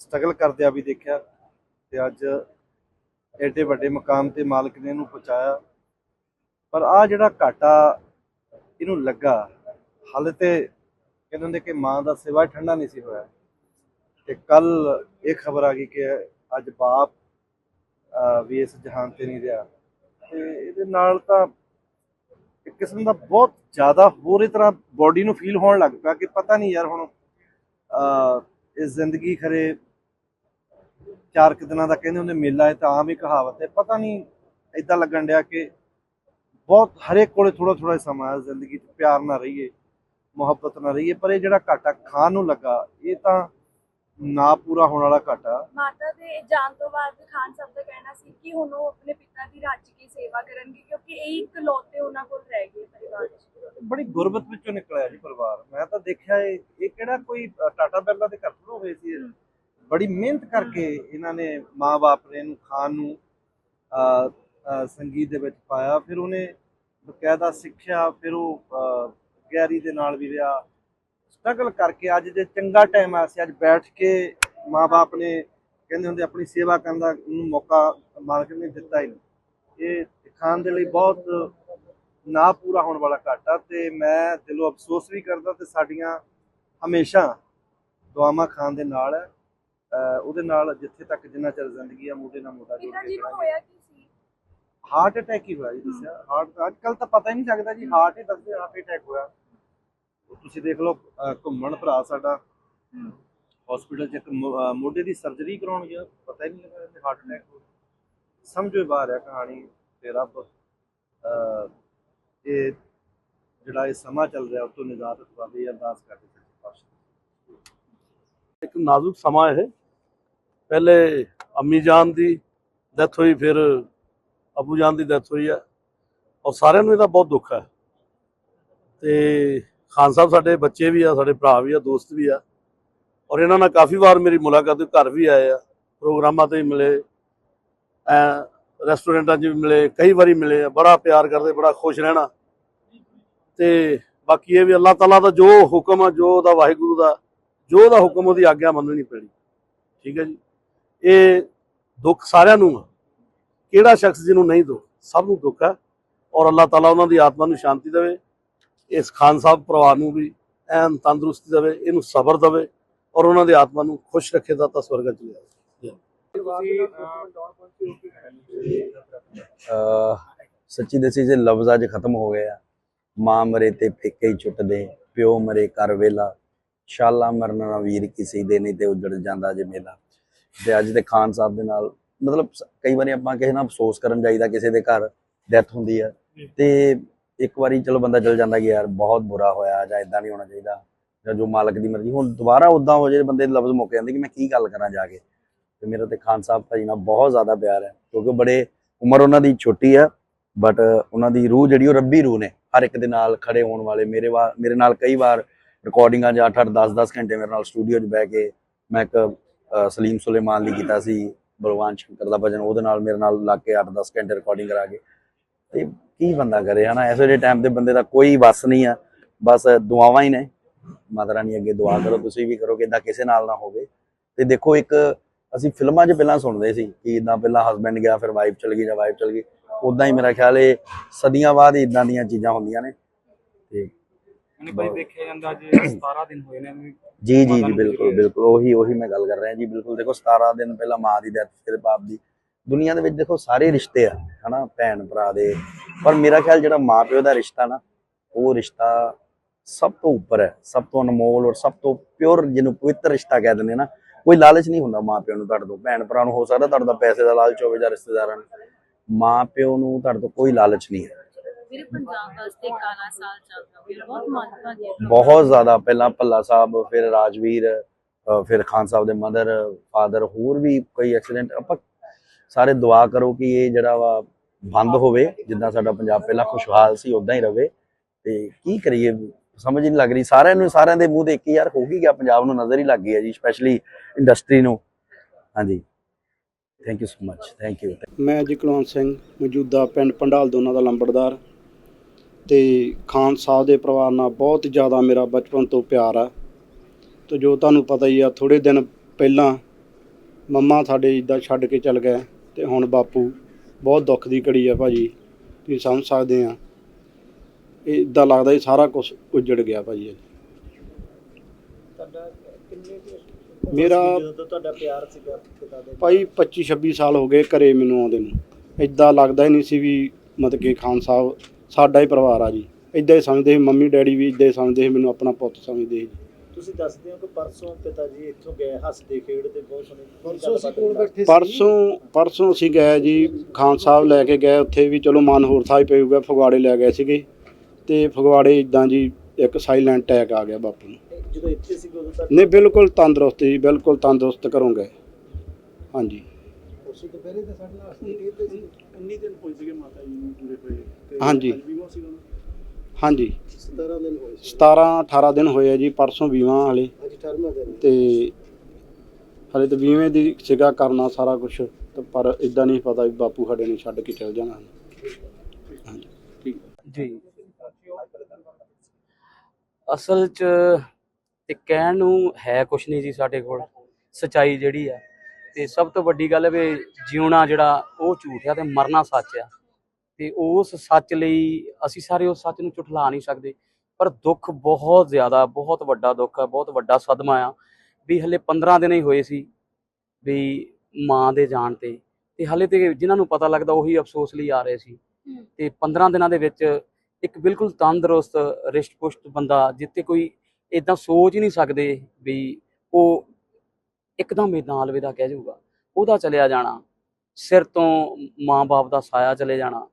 ਸਟਰਗਲ ਕਰਦਿਆਂ ਵੀ ਦੇਖਿਆ ਤੇ ਅੱਜ ਐਡੇ ਵੱਡੇ ਮਕਾਮ ਤੇ ਮਾਲਕ ਨੇ ਇਹਨੂੰ ਪਹੁੰਚਾਇਆ। ਪਰ ਆ ਜਿਹੜਾ ਘਾਟਾ ਇਹਨੂੰ ਲੱਗਾ, ਹਾਲੇ ਤੇ ਕਹਿੰਦੇ ਹੁੰਦੇ ਕਿ ਮਾਂ ਦਾ ਸਿਵਾ ਠੰਡਾ ਨਹੀਂ ਸੀ ਹੋਇਆ। ਤੇ ਕੱਲ ਇਹ ਖਬਰ ਆ ਗਈ ਕਿ ਅੱਜ ਬਾਪ ਵੀ ਇਸ ਜਹਾਨ ਤੇ ਨਹੀਂ ਰਿਹਾ। ਤੇ ਇਹਦੇ ਨਾਲ ਤਾਂ ਇੱਕ ਕਿਸਮ ਦਾ ਬਹੁਤ ਜ਼ਿਆਦਾ ਹੋਰ ਹੀ ਤਰ੍ਹਾਂ ਬੋਡੀ ਨੂੰ ਫੀਲ ਹੋਣ ਲੱਗ ਪਿਆ ਕਿ ਪਤਾ ਨਹੀਂ ਯਾਰ ਹੁਣ ਇਹ ਜ਼ਿੰਦਗੀ ਖਰੇ ਚਾਰ ਕੁ ਦਿਨਾਂ ਦਾ ਕਹਿੰਦੇ ਹੁੰਦੇ ਮੇਲਾ ਹੈ ਤਾਂ ਆਮ ਹੀ ਕਹਾਵਤ ਹੈ। ਪਤਾ ਨਹੀਂ ਇਦਾਂ ਲੱਗਣ ਡਿਆ ਕਿ ਬਹੁਤ ਹਰੇਕ ਕੋਲੇ ਥੋੜਾ ਥੋੜਾ ਸਮਾਂ ਹੈ, ਜ਼ਿੰਦਗੀ 'ਚ ਪਿਆਰ ਨਾਲ ਰਹੀਏ, ਮੁਹੱਬਤ ਨਾਲ ਰਹੀਏ, ਪਰ ਇਹ ਜਿਹੜਾ ਘਾਟਾ ਖਾਣ ਨੂੰ ਲੱਗਾ, ਇਹ ਤਾਂ ਨਾ ਪੂਰਾ ਹੋਣ ਵਾਲਾ ਘਾਟਾ। ਮਾਤਾ ਦੇ ਜਾਣ ਤੋਂ ਬਾਅਦ ਖਾਨ ਸਾਹਿਬ ਦਾ ਕਹਿਣਾ ਸੀ ਕਿ ਹੁਣ ਉਹ ਆਪਣੇ ਪਿਤਾ ਦੀ ਰੱਜ ਕੇ ਸੇਵਾ ਕਰਨਗੇ ਕਿਉਂਕਿ ਇਹ ਇਕਲੌਤੇ ਉਹਨਾਂ ਕੋਲ ਰਹਿ ਗਏ ਪਰਿਵਾਰ ਵਿੱਚ। ਬੜੀ ਗੁਰਬਤ ਵਿੱਚੋਂ ਨਿਕਲਿਆ ਜੀ ਪਰਿਵਾਰ। ਮੈਂ ਤਾਂ ਦੇਖਿਆ ਇਹ ਇਹ ਕਿਹੜਾ ਕੋਈ ਟਾਟਾ ਬਿਰਲਾ ਦੇ ਘਰ ਤੋਂ ਹੋਏ ਸੀ। ਬੜੀ ਮਿਹਨਤ ਕਰਕੇ ਇਹਨਾਂ ਨੇ ਮਾਂ-ਬਾਪ ਨੇ ਇਹਨੂੰ ਖਾਨ ਨੂੰ ਸੰਗੀਤ ਦੇ ਵਿੱਚ ਪਾਇਆ। ਫਿਰ ਉਹਨੇ ਬਕਾਇਦਾ ਸਿੱਖਿਆ ਫਿਰ ਉਹ ਅ, ਗਿਆਰੀ ਦੇ ਨਾਲ ਵੀ ਰਿਹਾ। ਸਟਰਗਲ ਕਰਕੇ ਅੱਜ ਜੇ ਚੰਗਾ ਟਾਈਮ ਆ ਸੀ ਅੱਜ ਬੈਠ ਕੇ ਮਾਂ-ਬਾਪ ਨੇ ਕਹਿੰਦੇ ਹੁੰਦੇ ਆਪਣੀ ਸੇਵਾ ਕਰਨ ਦਾ ਮੌਕਾ ਮਾਲਕ ਨੇ ਦਿੱਤਾ ਹੀ ਨਹੀਂ। ਇਹ ਖਾਨ ਦੇ ਲਈ ਬਹੁਤ ਨਾ ਪੂਰਾ ਹੋਣ ਵਾਲਾ ਘਾਟਾ ਤੇ ਮੈਂ ਦਿਲੋਂ ਅਫਸੋਸ ਵੀ ਕਰਦਾ ਤੇ ਸਾਡੀਆਂ ਹਮੇਸ਼ਾ ਦੁਆਵਾਂ ਖਾਨ ਦੇ ਨਾਲ ਹੈ ਉਹਦੇ ਨਾਲ ਜਿੱਥੇ ਤੱਕ ਜਿੰਨਾ ਚਿਰ ਜ਼ਿੰਦਗੀ ਆ ਮੋਢੇ ਨਾਲ ਮੋਢਾ ਜੋੜ ਕੇ ਹੋਇਆ ਕੀ ਸੀ? ਹਾਰਟ ਅਟੈਕ ਹੀ ਹੋਇਆ ਜੀ ਦੱਸਿਆ। ਹਾਰਟ ਅੱਜ ਕੱਲ ਤਾਂ ਪਤਾ ਹੀ ਨਹੀਂ ਲੱਗਦਾ ਜੀ ਹਾਰਟ ਹੀ ਦੱਸਦੇ ਹਾਰਟ ਅਟੈਕ ਹੋਇਆ। ਤੁਸੀਂ ਦੇਖ ਲਓ ਅਹ ਘੁੰਮਣ ਭਰਾ ਸਾਡਾ। ਹਸਪੀਟਲ ਚ ਇੱਕ ਮੋ- ਅਹ ਮੋਢੇ ਦੀ ਸਰਜਰੀ ਕਰਾਉਣ ਗਿਆ। ਪਤਾ ਹੀ ਨਹੀਂ ਲੱਗਾ ਕਿ ਹਾਰਟ ਅਟੈਕ ਹੋ ਗਿਆ। ਸਮਝੋ ਇਹ ਬਾਹਰ ਹੈ ਕਹਾਣੀ ਤੇ ਰੱਬ ਅਹ ਇਹ ਜਿਹੜਾ ਇਹ ਸਮਾਂ ਚੱਲ ਰਿਹਾ ਉਸ ਤੋਂ ਨਿਜਾਤ ਦਵਾਵੇ ਇਹ ਅਰਦਾਸ ਕਰਦੇ ਸੱਚੇ ਪਾਤਸ਼ਾਹ ਇੱਕ ਨਾਜ਼ੁਕ ਸਮਾਂ ਇਹ। ਪਹਿਲੇ ਅੰਮੀ ਜਾਨ ਦੀ ਡੈਥ ਹੋਈ ਫਿਰ ਅਬੂ ਜਾਨ ਦੀ ਡੈਥ ਹੋਈ ਹੈ। ਔਰ ਸਾਰਿਆਂ ਨੂੰ ਇਹਦਾ ਬਹੁਤ ਦੁੱਖ ਹੈ। ਤੇ ਖਾਨ ਸਾਹਿਬ ਸਾਡੇ ਬੱਚੇ ਵੀ ਆ ਸਾਡੇ ਭਰਾ ਵੀ ਆ ਦੋਸਤ ਵੀ ਆ। ਔਰ ਇਹਨਾਂ ਨਾਲ ਕਾਫੀ ਵਾਰ ਮੇਰੀ ਮੁਲਾਕਾਤ ਹੋਈ, ਘਰ ਵੀ ਆਏ ਆ। ਪ੍ਰੋਗਰਾਮਾਂ ਤੇ ਵੀ ਮਿਲੇ ਐ ਰੈਸਟੋਰੈਂਟਾਂ 'ਚ ਵੀ ਮਿਲੇ ਕਈ ਵਾਰੀ ਮਿਲੇ ਆ। ਬੜਾ ਪਿਆਰ ਕਰਦੇ ਬੜਾ ਖੁਸ਼ ਰਹਿਣਾ। ਤੇ ਬਾਕੀ ਇਹ ਵੀ ਅੱਲਾਹ ਤਾਲਾ ਦਾ ਜੋ ਹੁਕਮ ਆ ਜੋ ਉਹਦਾ ਵਾਹਿਗੁਰੂ ਦਾ ਜੋ ਉਹਦਾ ਹੁਕਮ ਉਹਦੀ ਆਗਿਆ ਮੰਨਣੀ ਪੈਣੀ। ਠੀਕ ਹੈ ਜੀ? ਇਹ ਦੁੱਖ ਸਾਰਿਆਂ ਨੂੰ ਆ। ਕਿਹੜਾ ਸ਼ਖਸ ਜਿਹਨੂੰ ਨਹੀਂ ਦੁੱਖ? ਸਭ ਨੂੰ ਦੁੱਖ ਆ। ਔਰ ਅੱਲਾਹ ਤਾਲਾ ਉਹਨਾਂ ਦੀ ਆਤਮਾ ਨੂੰ ਸ਼ਾਂਤੀ ਦੇਵੇ। ਇਸ ਖਾਨ ਸਾਹਿਬ ਪਰਿਵਾਰ ਨੂੰ ਵੀ ਐਨ ਤੰਦਰੁਸਤੀ ਦੇਵੇ ਇਹਨੂੰ ਸਬਰ ਦੇਵੇ ਔਰ ਉਹਨਾਂ ਦੀ ਆਤਮਾ ਨੂੰ ਖੁਸ਼ ਰੱਖੇ ਦਾ ਸਵਰਗ ਚ ਲਿਆਵੇ ਸੱਚੀ ਦੱਸੀ ਜੇ ਲਫ਼ਜ਼ ਅੱਜ ਖਤਮ ਹੋ ਗਏ ਆ। ਮਾਂ ਮਰੇ ਤੇ ਪੇਕੇ ਹੀ ਛੁੱਟਦੇ ਪਿਓ ਮਰੇ ਕਰ ਵੇਲਾ ਸ਼ਾਲਾ ਮਰਨ ਨਾ ਵੀਰ ਕਿਸੇ ਦੇ ਨਹੀਂ ਤੇ ਉਜੜ ਜਾਂਦਾ ਜੇ ਮੇਲਾ। ਤੇ ਅੱਜ ਦੇ ਖਾਨ ਸਾਹਿਬ ਦੇ ਨਾਲ ਮਤਲਬ ਕਈ ਵਾਰੀ ਆਪਾਂ ਕਿਸੇ ਨਾਲ ਅਫਸੋਸ ਕਰਨ ਜਾਈਦਾ ਕਿਸੇ ਦੇ ਘਰ ਡੈਥ ਹੁੰਦੀ ਆ। ਤੇ ਇੱਕ ਵਾਰੀ ਚਲੋ ਬੰਦਾ ਚਲ ਜਾਂਦਾ ਕਿ ਯਾਰ ਬਹੁਤ ਬੁਰਾ ਹੋਇਆ, ਜਾਂ ਇਦਾਂ ਨਹੀਂ ਹੋਣਾ ਚਾਹੀਦਾ, ਜਾਂ ਜੋ ਮਾਲਕ ਦੀ ਮਰਜ਼ੀ, ਹੁਣ ਦੁਬਾਰਾ ਉਦਾਂ ਹੋ ਜੇ ਬੰਦੇ ਦੇ ਲਫ਼ਜ਼ ਮੁੱਕ ਜਾਂਦੇ ਕਿ ਮੈਂ ਕੀ ਗੱਲ ਕਰਾਂ ਜਾ ਕੇ। ਤੇ ਮੇਰਾ ਤੇ ਖਾਨ ਸਾਹਿਬ ਭਾਜੀ ਨਾਲ ਬਹੁਤ ਜ਼ਿਆਦਾ ਪਿਆਰ ਹੈ, ਕਿਉਂਕਿ ਬੜੇ ਉਮਰ ਉਹਨਾਂ ਦੀ ਛੋਟੀ ਆ ਬਟ ਉਹਨਾਂ ਦੀ ਰੂਹ ਜਿਹੜੀ ਉਹ ਰੱਬੀ ਰੂਹ ਨੇ, ਹਰ ਇੱਕ ਦੇ ਨਾਲ ਖੜੇ ਹੋਣ ਵਾਲੇ, ਮੇਰੇ ਵਾਰ ਮੇਰੇ ਨਾਲ ਕਈ ਵਾਰ ਰਿਕਾਰਡਿੰਗਾਂ 'ਚ 8-8 10-10 ਘੰਟੇ ਮੇਰੇ ਨਾਲ ਸਟੂਡੀਓ 'ਚ ਬਹਿ ਕੇ ਮੈਂ ਇੱਕ ਸਲੀਮ ਸੁਲੇਮਾਨ ਲਈ ਕੀਤਾ ਸੀ, ਬਲਵਾਨ ਸ਼ੰਕਰ ਦਾ ਭਜਨ, ਉਹਦੇ ਨਾਲ ਮੇਰੇ ਨਾਲ ਲੱਗ ਕੇ 8-10 ਘੰਟੇ ਰਿਕਾਰਡਿੰਗ ਕਰਾ ਕੇ। ਤੇ ਕੀ ਬੰਦਾ ਕਰੇ ਹਨਾ? ਇਸ ਵੇਲੇ ਟਾਈਮ ਤੇ ਬੰਦੇ ਦਾ ਕੋਈ ਵੱਸ ਨਹੀਂ ਆ। ਬਸ ਦੁਆਵਾਂ ਹੀ ਨੇ। ਮਾਤਾ ਰਾਣੀ ਅੱਗੇ ਦੁਆ ਕਰੋ ਤੁਸੀਂ ਵੀ ਕਰੋ ਕਿ ਇਦਾਂ ਕਿਸੇ ਨਾਲ ਨਾ ਹੋਵੇ। ਤੇ ਦੇਖੋ ਇੱਕ ਅਸੀਂ ਫਿਲਮਾਂ 'ਚ ਪਹਿਲਾਂ ਸੁਣਦੇ ਸੀ ਕਿ ਇਦਾਂ ਪਹਿਲਾਂ ਹਸਬੈਂਡ ਗਿਆ ਫਿਰ ਵਾਈਫ ਚਲ ਗਈ ਜਾਂ ਵਾਈਫ ਚਲ ਗਈ। ਉਦਾਂ ਹੀ ਮੇਰਾ ਖਿਆਲ ਇਹ ਸਦੀਆਂ ਬਾਅਦ ਇਦਾਂ ਦੀਆਂ ਚੀਜ਼ਾਂ ਹੁੰਦੀਆਂ ਨੇ। ਤੇ ਨਹੀਂ ਭਾਈ ਦੇਖਿਆ ਜਾਂਦਾ ਅੱਜ 17 ਦਿਨ ਹੋਏ ਨੇ ਵੀ ਜੀ ਜੀ ਜੀ ਬਿਲਕੁਲ ਬਿਲਕੁਲ ਉਹੀ ਉਹੀ ਮੈਂ ਗੱਲ ਕਰ ਰਿਹਾ ਜੀ ਬਿਲਕੁਲ। ਦੇਖੋ 17 ਦਿਨ ਪਹਿਲਾਂ ਮਾਂ ਦੀ ਡੈਥ ਫਿਰ ਬਾਪ ਦੀ। ਦੁਨੀਆ ਦੇ ਵਿੱਚ ਦੇਖੋ ਸਾਰੇ ਰਿਸ਼ਤੇ ਆ ਹਨਾ ਭੈਣ ਭਰਾ ਦੇ। ਪਰ ਮੇਰਾ ਖਿਆਲ ਜਿਹੜਾ ਮਾਂ ਪਿਓ ਦਾ ਰਿਸ਼ਤਾ ਨਾ ਉਹ ਰਿਸ਼ਤਾ ਸਭ ਤੋਂ ਉੱਪਰ ਹੈ ਸਭ ਤੋਂ ਅਨਮੋਲ ਔਰ ਸਭ ਤੋਂ ਪਿਓਰ ਜਿਹਨੂੰ ਪਵਿੱਤਰ ਰਿਸ਼ਤਾ ਕਹਿ ਦਿੰਦੇ ਨਾ ਕੋਈ ਲਾਲਚ ਨਹੀਂ ਹੁੰਦਾ ਮਾਂ ਪਿਓ ਨੂੰ ਤੁਹਾਡੇ ਤੋਂ। ਭੈਣ ਭਰਾ ਨੂੰ ਹੋ ਸਕਦਾ ਤੁਹਾਡੇ ਦਾ ਪੈਸੇ ਦਾ ਲਾਲਚ ਹੋਵੇ ਜਾਂ ਰਿਸ਼ਤੇਦਾਰਾਂ ਨੂੰ। ਮਾਂ ਪਿਓ ਨੂੰ ਤੁਹਾਡੇ ਤੋਂ ਕੋਈ ਲਾਲਚ ਨਹੀਂ ਹੈ। ਵੀਰੇ ਪੰਜਾਬ ਵਾਸਤੇ ਕਾਲਾ ਸਾਲ ਚੱਲਦਾ ਪਿਆ ਬਹੁਤ ਬਹੁਤ ਜ਼ਿਆਦਾ ਪਹਿਲਾਂ ਭੱਲਾ ਸਾਹਿਬ ਫਿਰ ਰਾਜਵੀਰ ਫਿਰ ਖਾਨ ਸਾਹਿਬ ਦੇ ਮਦਰ ਫਾਦਰ ਹੋਰ ਵੀ ਕਈ ਐਕਸੀਡੈਂਟ ਆਪਾਂ ਸਾਰੇ ਦੁਆ ਕਰੋ ਕਿ ਇਹ ਜਿਹੜਾ ਵਾ ਬੰਦ ਹੋਵੇ, ਜਿੱਦਾਂ ਸਾਡਾ ਪੰਜਾਬ ਪਹਿਲਾਂ ਖੁਸ਼ਹਾਲ ਸੀ ਉਦਾਂ ਹੀ ਰਵੇ। ਤੇ ਕੀ ਕਰੀਏ, ਸਮਝ ਨਹੀਂ ਲੱਗ ਰਹੀ। ਸਾਰਿਆਂ ਨੂੰ, ਸਾਰਿਆਂ ਦੇ ਮੂੰਹ ਦੇਖ ਕੇ ਯਾਰ ਹੋ ਗਈ ਗਿਆ, ਪੰਜਾਬ ਨੂੰ ਨਜ਼ਰ ਹੀ ਲੱਗ ਗਈ ਹੈ ਜੀ ਸਪੈਸ਼ਲੀ ਇੰਡਸਟਰੀ ਨੂੰ। ਹਾਂਜੀ। Thank you so much thank you ਮੈਂ ਜੀ ਸਿੰਘ, ਮੌਜੂਦਾ ਪਿੰਡ ਪੰਡਾਲ ਦੋਨਾਂ ਦਾ ਲੰਬੜਦਾਰ। ਤੇ ਖਾਨ ਸਾਹਿਬ ਦੇ ਪਰਿਵਾਰ ਨਾਲ ਬਹੁਤ ਜ਼ਿਆਦਾ ਮੇਰਾ ਬਚਪਨ ਤੋਂ ਪਿਆਰ ਆ। ਤੇ ਜੋ ਤੁਹਾਨੂੰ ਪਤਾ ਹੀ ਆ ਥੋੜੇ ਦਿਨ ਪਹਿਲਾਂ ਮੰਮਾ ਸਾਡੇ ਇਦਾਂ ਛੱਡ ਕੇ ਚਲ ਗਏ। ਤੇ ਹੁਣ ਬਾਪੂ ਬਹੁਤ ਦੁੱਖ ਦੀ ਘੜੀ ਆ ਭਾਜੀ ਤੁਸੀਂ ਸਮਝ ਸਕਦੇ ਆ। ਇਹ ਇਦਾਂ ਲੱਗਦਾ ਸਾਰਾ ਕੁਝ ਉਜੜ ਗਿਆ ਭਾਜੀ ਤੁਹਾਡਾ ਕਿੰਨੇ ਕੁ ਮੇਰਾ ਜਦੋਂ ਤੁਹਾਡਾ ਪਿਆਰ ਸੀਗਾ ਪਿਤਾ ਦੇ ਭਾਈ 25 26 ਸਾਲ ਹੋ ਗਏ ਘਰੇ ਮੈਨੂੰ ਆਉਂਦੇ ਨੂੰ। ਇਦਾਂ ਲੱਗਦਾ ਹੀ ਨਹੀਂ ਸੀ ਵੀ ਮਤਲਬ ਕਿ ਖਾਨ ਸਾਹਿਬ ਸਾਡਾ ਹੀ ਪਰਿਵਾਰ ਆ ਜੀ। ਇਦਾਂ ਹੀ ਸਮਝਦੇ ਸੀ ਮੰਮੀ ਡੈਡੀ ਵੀ ਇਦਾਂ ਹੀ ਸਮਝਦੇ ਸੀ ਮੈਨੂੰ ਆਪਣਾ ਪੁੱਤ ਸਮਝਦੇ ਸੀ ਤੁਸੀਂ ਦੱਸਦੇ ਹੋ ਕਿ ਪਰਸੋਂ ਪਿਤਾ ਜੀ ਇੱਥੋਂ ਗਏ ਹੱਸਦੇ ਖੇਡਦੇ ਬਹੁਤ ਸੋਹਣੇ ਪਰਸੋਂ ਅਸੀਂ ਕੋਲ ਬੈਠੇ ਪਰਸੋਂ ਪਰਸੋਂ ਅਸੀਂ ਗਏ ਜੀ ਖਾਨ ਸਾਹਿਬ ਲੈ ਕੇ ਗਏ ਉੱਥੇ ਵੀ ਚਲੋ ਮਨ ਹੋਰ ਥਾਂ ਹੀ ਪਊਗਾ ਫਗਵਾੜੇ ਲੈ ਗਏ ਸੀਗੇ। ਤੇ ਫਗਵਾੜੇ ਇਦਾਂ ਜੀ ਇੱਕ ਸਾਇਲੈਂਟ ਅਟੈਕ ਆ ਗਿਆ ਬਾਪੂ ਨੂੰ। ਜਦੋਂ ਇੱਥੇ ਸੀ ਉਦੋਂ ਤੱਕ? ਨਹੀਂ ਬਿਲਕੁਲ ਤੰਦਰੁਸਤ ਜੀ ਬਿਲਕੁਲ ਤੰਦਰੁਸਤ ਘਰੋਂ ਗਏ। ਹਾਂਜੀ। ਉਸੇ ਦੁਪਹਿਰੇ ਤੇ ਸਾਡੇ ਨਾਲ ਹੱਸਦੇ ਖੇਡਦੇ ਸੀ? 19 ਦਿਨ ਹੋਏ ਸੀਗੇ ਮਾਤਾ ਜੀ ਨੂੰ ਜੁੜੇ ਹੋਏ। ਤੇ ਹਾਂਜੀ। ਹਾਂਜੀ। 17 ਦਿਨ ਹੋਏ ਸੀ। 17 18 ਦਿਨ ਹੋਏ ਆ ਜੀ ਪਰਸੋਂ ਵੀਵਾਂ ਹਲੇ ਅੱਜ 18ਵਾਂ ਦਿਨ ਤੇ ਹਲੇ ਤਾਂ ਵੀਵੇਂ ਦੀ ਸਿਗਾ ਕਰਨਾ ਸਾਰਾ ਕੁਝ ਪਰ ਇਦਾਂ ਨਹੀਂ ਪਤਾ ਵੀ ਬਾਪੂ ਸਾਡੇ ਨੇ ਛੱਡ ਕੇ ਚਲ ਜਾਣਾ। ਹਾਂਜੀ। ਠੀਕ। ਜੀ। ਅਸਲ 'ਚ ਤੇ ਕਹਿਣ ਨੂੰ ਹੈ ਕੁਛ ਨਹੀਂ ਜੀ ਸਾਡੇ ਕੋਲ ਸਚਾਈ ਜਿਹੜੀ ਆ। ਤੇ ਸਭ ਤੋਂ ਵੱਡੀ ਗੱਲ ਹੈ ਵੀ ਜਿਉਣਾ ਜਿਹੜਾ ਉਹ ਝੂਠ ਆ ਤੇ ਮਰਨਾ ਸੱਚ ਆ। ਤੇ ਉਸ ਸੱਚ ਲਈ ਅਸੀਂ ਸਾਰੇ ਉਸ ਸੱਚ ਨੂੰ ਝੁਠਲਾ ਨਹੀਂ ਸਕਦੇ। ਪਰ ਦੁੱਖ ਬਹੁਤ ਜ਼ਿਆਦਾ ਬਹੁਤ ਵੱਡਾ ਦੁੱਖ ਆ ਬਹੁਤ ਵੱਡਾ ਸਦਮਾ ਆ ਵੀ ਹਲੇ 15 ਦਿਨ ਹੀ ਹੋਏ ਸੀ ਵੀ ਮਾਂ ਦੇ ਜਾਣ ਤੇ। ਤੇ ਹਲੇ ਤੇ ਜਿਨ੍ਹਾਂ ਨੂੰ ਪਤਾ ਲੱਗਦਾ ਉਹੀ ਅਫਸੋਸ ਲਈ ਆ ਰਹੇ ਸੀ। ਤੇ 15 ਦਿਨਾਂ ਦੇ ਵਿੱਚ ਇੱਕ ਬਿਲਕੁਲ ਤੰਦਰੁਸਤ ਰਿਸ਼ਟ ਪੁਸ਼ਟ ਬੰਦਾ ਜਿੱਤੇ ਕੋਈ ਇਦਾਂ ਸੋਚ ਹੀ ਨਹੀਂ ਸਕਦੇ ਵੀ ਉਹ ਇੱਕਦਮ ਇਦਾਂ ਅਲਵਿਦਾ ਕਹਿ ਜਾਊਗਾ। ਉਹਦਾ ਚਲਿਆ ਜਾਣਾ। ਸਿਰ ਤੋਂ ਮਾਂ-ਬਾਪ ਦਾ ਸਾਇਆ ਚਲੇ ਜਾਣਾ।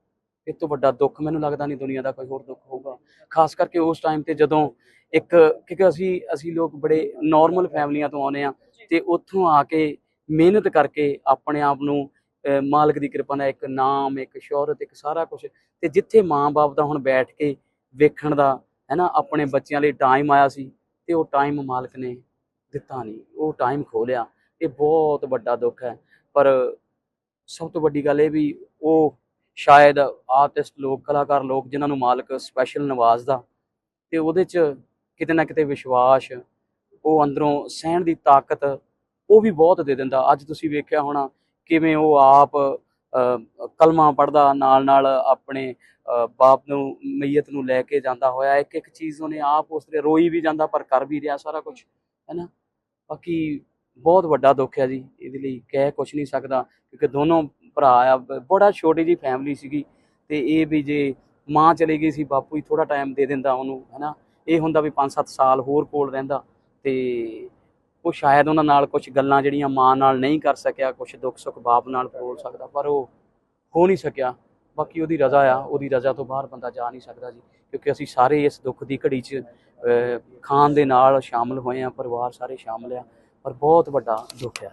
ਇਹ ਤੋਂ ਵੱਡਾ ਦੁੱਖ ਮੈਨੂੰ ਲੱਗਦਾ ਨਹੀਂ ਦੁਨੀਆ ਦਾ ਕੋਈ ਹੋਰ ਦੁੱਖ ਹੋਊਗਾ। ਖਾਸ ਕਰਕੇ ਉਸ ਟਾਈਮ ਤੇ ਜਦੋਂ ਇੱਕ, ਕਿਉਂਕਿ ਅਸੀਂ ਅਸੀਂ ਲੋਕ ਬੜੇ ਨਾਰਮਲ ਫੈਮਲੀਆਂ ਤੋਂ ਆਉਂਦੇ ਆ ਤੇ ਉੱਥੋਂ ਆ ਕੇ ਮਿਹਨਤ ਕਰਕੇ ਆਪਣੇ ਆਪ ਨੂੰ ਮਾਲਕ ਦੀ ਕਿਰਪਾ ਨਾਲ ਇੱਕ ਨਾਮ, ਇੱਕ ਸ਼ੋਹਰਤ, ਇੱਕ ਸਾਰਾ ਕੁਝ ਤੇ ਜਿੱਥੇ ਮਾਂ-ਬਾਪ ਦਾ ਹੁਣ ਬੈਠ ਕੇ ਵੇਖਣ ਦਾ ਹੈ ਨਾ ਆਪਣੇ ਬੱਚਿਆਂ ਲਈ ਟਾਈਮ ਆਇਆ ਸੀ ਤੇ ਉਹ ਟਾਈਮ ਮਾਲਕ ਨੇ ਦਿੱਤਾ ਨਹੀਂ, ਉਹ ਟਾਈਮ ਖੋ ਲਿਆ। ਇਹ ਬਹੁਤ ਵੱਡਾ ਦੁੱਖ ਹੈ। ਪਰ ਸਭ ਤੋਂ ਵੱਡੀ ਗੱਲ ਇਹ ਵੀ ਉਹ ਸ਼ਾਇਦ ਆਰਟਿਸਟ ਲੋਕ ਕਲਾਕਾਰ ਲੋਕ ਜਿਨ੍ਹਾਂ ਨੂੰ ਮਾਲਕ ਸਪੈਸ਼ਲ ਨਵਾਜ਼ਦਾ ਤੇ ਉਹਦੇ 'ਚ ਕਿਤੇ ਨਾ ਕਿਤੇ ਵਿਸ਼ਵਾਸ ਉਹ ਅੰਦਰੋਂ ਸਹਿਣ ਦੀ ਤਾਕਤ ਉਹ ਵੀ ਬਹੁਤ ਦੇ ਦਿੰਦਾ। ਅੱਜ ਤੁਸੀਂ ਵੇਖਿਆ ਹੋਣਾ ਕਿਵੇਂ ਉਹ ਆਪ ਅਹ, ਕਲਮਾ ਪੜਦਾ ਨਾਲ ਨਾਲ ਆਪਣੇ ਬਾਪ ਨੂੰ ਮਈਤ ਨੂੰ ਲੈ ਕੇ ਜਾਂਦਾ ਹੋਇਆ। ਇੱਕ ਇੱਕ ਚੀਜ਼ ਉਹਨੇ ਆਪ ਉਸ ਤੇ ਰੋਈ ਵੀ ਜਾਂਦਾ ਪਰ ਕਰ ਵੀ ਰਿਹਾ ਸਾਰਾ ਕੁਝ ਹੈਨਾ? ਬਾਕੀ ਬਹੁਤ ਵੱਡਾ ਦੁੱਖ ਹੈ ਜੀ। ਇਹਦੇ ਲਈ ਕਹਿ ਕੁਝ ਨਹੀਂ ਸਕਦਾ ਕਿਉਂਕਿ ਦੋਨੋਂ ਭਰਾ ਆ ਬ- ਬੜਾ ਛੋਟੀ ਜੀ ਫੈਮਿਲੀ ਸੀਗੀ ਤੇ ਇਹ ਵੀ ਜੇ ਮਾਂ ਚਲੀ ਗਈ ਸੀ ਬਾਪੂ ਹੀ ਥੋੜਾ ਟਾਈਮ ਦੇ ਦਿੰਦਾ ਉਹਨੂੰ ਹੈਨਾ? ਇਹ ਹੁੰਦਾ ਵੀ 5-7 ਸਾਲ ਹੋਰ ਕੋਲ ਰਹਿੰਦਾ ਤੇ ਉਹ ਸ਼ਾਇਦ ਉਹਨਾਂ ਨਾਲ ਕੁਝ ਗੱਲਾਂ ਜਿਹੜੀਆਂ ਮਾਂ ਨਾਲ ਨਹੀਂ ਕਰ ਸਕਿਆ ਕੁਝ ਦੁੱਖ ਸੁੱਖ ਬਾਪ ਨਾਲ ਬੋਲ ਸਕਦਾ ਪਰ ਉਹ ਹੋ ਨਹੀਂ ਸਕਿਆ। ਬਾਕੀ ਉਹਦੀ ਰਜ਼ਾ ਆ ਉਹਦੀ ਰਜ਼ਾ ਤੋਂ ਬਾਹਰ ਬੰਦਾ ਜਾ ਨਹੀਂ ਸਕਦਾ ਜੀ ਕਿਉਂਕਿ ਅਸੀਂ ਸਾਰੇ ਇਸ ਦੁੱਖ ਦੀ ਘੜੀ 'ਚ ਅਹ, ਖਾਨ ਦੇ ਨਾਲ ਸ਼ਾਮਲ ਹੋਏ ਆ ਪਰਿਵਾਰ ਸਾਰੇ ਸ਼ਾਮਲ ਆ ਪਰ ਬਹੁਤ ਵੱਡਾ ਦੁੱਖ ਆ।